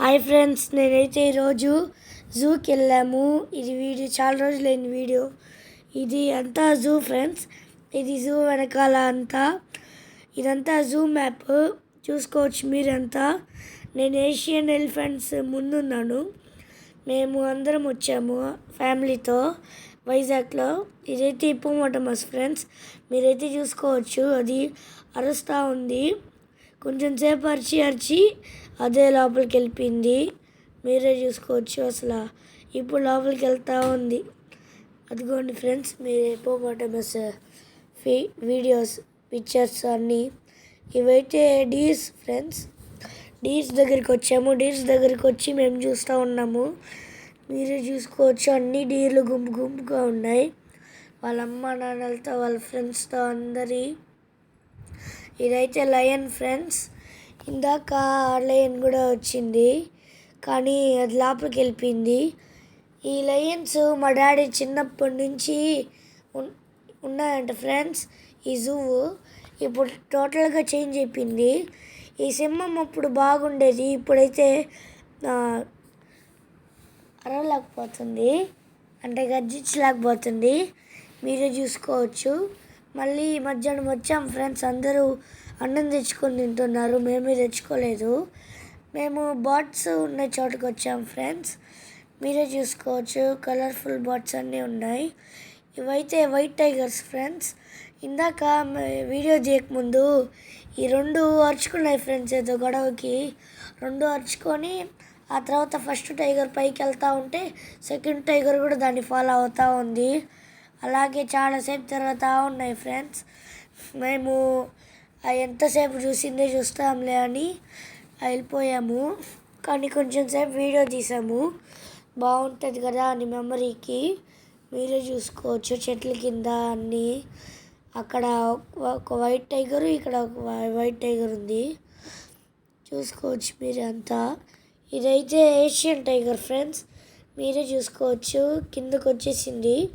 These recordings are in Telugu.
హాయ్ ఫ్రెండ్స్ నేనైతే ఈరోజు జూకి వెళ్ళాము ఇది వీడియో చాలా రోజులైన వీడియో. ఇది అంతా జూ ఫ్రెండ్స్. ఇది జూ వెనకాల అంతా. ఇదంతా జూ మ్యాప్. చూసుకోవచ్చు మీరంతా. నేను ఏషియన్ ఎలిఫెంట్స్ ముందున్నాను. మేము అందరం వచ్చాము ఫ్యామిలీతో వైజాగ్లో. ఇదైతే ఇప్పమోటమస్ ఫ్రెండ్స్. మీరైతే చూసుకోవచ్చు. అది అరుస్తూ ఉంది. కొంచెం సేపు అరిచి అరిచి అదే లోపలికి వెళ్ళిపోయింది మీరే చూసుకోవచ్చు అసలు. ఇప్పుడు లోపలికి వెళ్తూ ఉంది. అదిగోండి ఫ్రెండ్స్ మీరు ఇప్పమోటమస్ ఫీ వీడియోస్ పిక్చర్స్ అన్నీ. ఇవైతే డీస్ ఫ్రెండ్స్. డీస్ దగ్గరికి వచ్చాము డీస్ దగ్గరికి వచ్చి మేము చూస్తూ ఉన్నాము. మీరే చూసుకోవచ్చు. అన్ని డీర్లు గుంపు గుంపుగా ఉన్నాయి. వాళ్ళ అమ్మ నాన్నలతో వాళ్ళ ఫ్రెండ్స్తో అందరి. ఇదైతే లయన్ ఫ్రెండ్స్. ఇందాక లయన్ కూడా వచ్చింది కానీ అది లోపలికి వెళ్ళిపోయింది. ఈ లయన్స్ మా డాడీ చిన్నప్పటి నుంచి ఉన్నాయంట ఫ్రెండ్స్ ఈ జూ ఇప్పుడు టోటల్గా చేంజ్ అయిపోయింది. ఈ సింహం అప్పుడు బాగుండేది ఇప్పుడైతే అరవలేకపోతుంది. అంటే గర్జించలేకపోతుంది. మీరే చూసుకోవచ్చు. మళ్ళీ ఈ మధ్యాహ్నం వచ్చాం ఫ్రెండ్స్ అందరూ అన్నం తెచ్చుకొని తింటున్నారు మేమే తెచ్చుకోలేదు. మేము బాట్స్ ఉన్న చోటుకు వచ్చాం ఫ్రెండ్స్. మీరే చూసుకోవచ్చు కలర్ఫుల్ బాట్స్ అన్నీ ఉన్నాయి. ఇవైతే వైట్ టైగర్స్ ఫ్రెండ్స్. ఇందాక వీడియో చేయకముందు ఈ రెండు అరుచుకున్నాయి ఫ్రెండ్స్ ఏదో గొడవకి. రెండు అరుచుకొని ఆ తర్వాత ఫస్ట్ టైగర్ పైకి వెళ్తూ ఉంటే సెకండ్ టైగర్ కూడా దాన్ని ఫాలో అవుతూ ఉంది. అలాగే చాలాసేపు తిరుగుతూ ఉన్నాయి ఫ్రెండ్స్. మేము ఎంతసేపు చూసిందే చూస్తాంలే అని వెళ్ళిపోయాము. కానీ కొంచెం సేపు వీడియో తీసాము. బాగుంటుంది కదా అని మెమరీకి. మీరే చూసుకోవచ్చు చెట్ల కింద అన్నీ. అక్కడ ఒక- వైట్ టైగర్ ఇక్కడ ఒక వై- వైట్ టైగర్ ఉంది. చూసుకోవచ్చు మీరే అంతా. ఇదైతే ఏషియన్ టైగర్ ఫ్రెండ్స్. మీరే చూసుకోవచ్చు. కిందకు వచ్చేసింది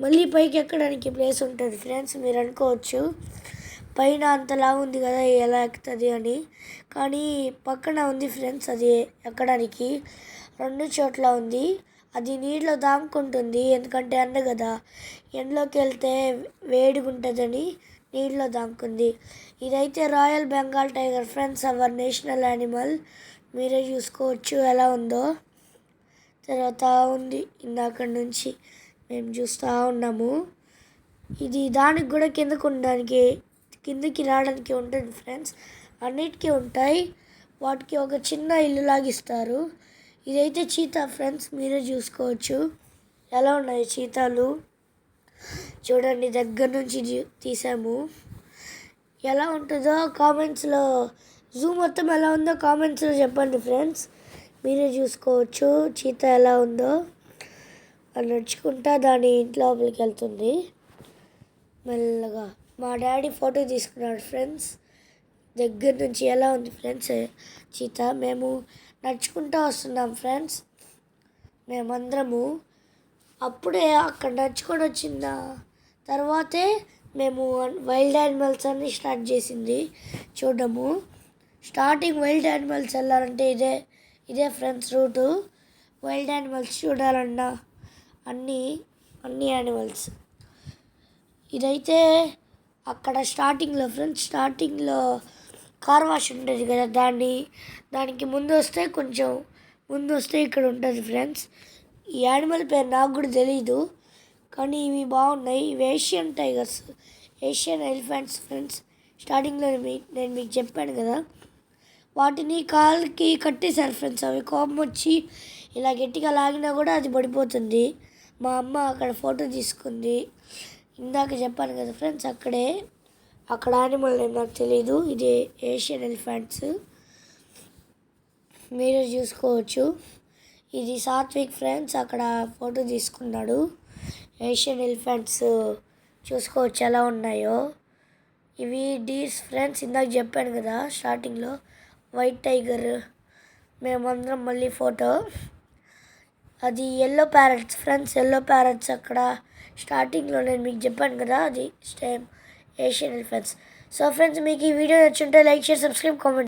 మళ్ళీ పైకి ఎక్కడానికి ప్లేస్ ఉంటుంది. ఫ్రెండ్స్ మీరు అనుకోవచ్చు పైన అంతలా ఉంది కదా ఎలా ఎక్కుతుంది అని. కానీ పక్కన ఉంది ఫ్రెండ్స్ అది ఎక్కడానికి. రెండు చోట్ల ఉంది. అది నీటిలో దాముకుంటుంది ఎందుకంటే ఎండ కదా. ఎండలోకి వెళ్తే వేడిగా ఉంటుందని నీటిలో దాముకుంది. ఇదైతే royal Bengal tiger friends our national animal మీరే చూసుకోవచ్చు ఎలా ఉందో. తర్వాత ఉంది ఇందాక నుంచి. మేము చూస్తూ ఉన్నాము. ఇది దానికి కూడా కిందకు ఉండడానికి కిందకి రావడానికి ఉంటుంది ఫ్రెండ్స్. అన్నిటికీ ఉంటాయి. వాటికి ఒక చిన్న ఇల్లు లాగిస్తారు. ఇదైతే చీతా ఫ్రెండ్స్ మీరే చూసుకోవచ్చు. ఎలా ఉన్నాయి చీతాలు? చూడండి దగ్గర నుంచి తీసాము. ఎలా ఉంటుందో కామెంట్స్లో జూ మొత్తం ఎలా ఉందో కామెంట్స్లో చెప్పండి ఫ్రెండ్స్. మీరే చూసుకోవచ్చు. చీత ఎలా ఉందో. నడుచుకుంటా దాని ఇంటి లోపలికి వెళ్తుంది. మెల్లగా మా డాడీ ఫోటో తీసుకున్నాడు ఫ్రెండ్స్. దగ్గర నుంచి ఎలా ఉంది ఫ్రెండ్స్? చీత మేము నడుచుకుంటూ వస్తున్నాం ఫ్రెండ్స్. మేమందరము అప్పుడే అక్కడ నడుచుకొని వచ్చిందా తర్వాతే మేము వైల్డ్ యానిమల్స్ అన్ని స్టార్ట్ చేసింది. చూడము. స్టార్టింగ్ వైల్డ్ యానిమల్స్ వెళ్ళాలంటే ఇదే ఇదే ఫ్రెండ్స్ రూటు. వైల్డ్ యానిమల్స్ చూడాలన్నా అన్నీ అన్ని యానిమల్స్ ఇదైతే అక్కడ స్టార్టింగ్లో ఫ్రెండ్స్ స్టార్టింగ్లో కార్ వాష్ ఉంటుంది కదా దాన్ని. దానికి ముందు వస్తే కొంచెం ముందు వస్తే ఇక్కడ ఉంటుంది ఫ్రెండ్స్ ఈ యానిమల్ పేరు నాకు కూడా తెలీదు కానీ ఇవి బాగున్నాయి. ఇవి Asian tigers Asian elephants friends స్టార్టింగ్లో మీ- నేను మీకు చెప్పాను కదా. వాటిని కాల్కి కట్టేశారు ఫ్రెండ్స్ అవి కోపం వచ్చి ఇలా గట్టిగా లాగినా కూడా అది పడిపోతుంది. మా అమ్మ అక్కడ ఫోటో తీసుకుంది. ఇందాక చెప్పాను కదా ఫ్రెండ్స్ అక్కడే అక్కడ యానిమల్ నేమ్ నాకు తెలియదు ఇది ఏషియన్ ఎలిఫెంట్స్ మీరు చూసుకోవచ్చు. ఇది సాత్విక్ ఫ్రెండ్స్ అక్కడ ఫోటో తీసుకున్నాడు. ఏషియన్ ఎలిఫెంట్స్ చూసుకోవచ్చు ఎలా ఉన్నాయో. ఇవి డీర్స్ ఫ్రెండ్స్ ఇందాక చెప్పాను కదా స్టార్టింగ్లో వైట్ టైగర్ మేమందరం మళ్ళీ ఫోటో. అది yellow parrots friends yellow parrots అక్కడ స్టార్టింగ్లో నేను మీకు చెప్పాను కదా అది స్టేమ్ ఏషియన్ ఎలిఫెంట్స్ సో ఫ్రెండ్స్ మీకు ఈ వీడియో నచ్చుంటే లైక్ షేర్ సబ్స్క్రైబ్ కామెంట్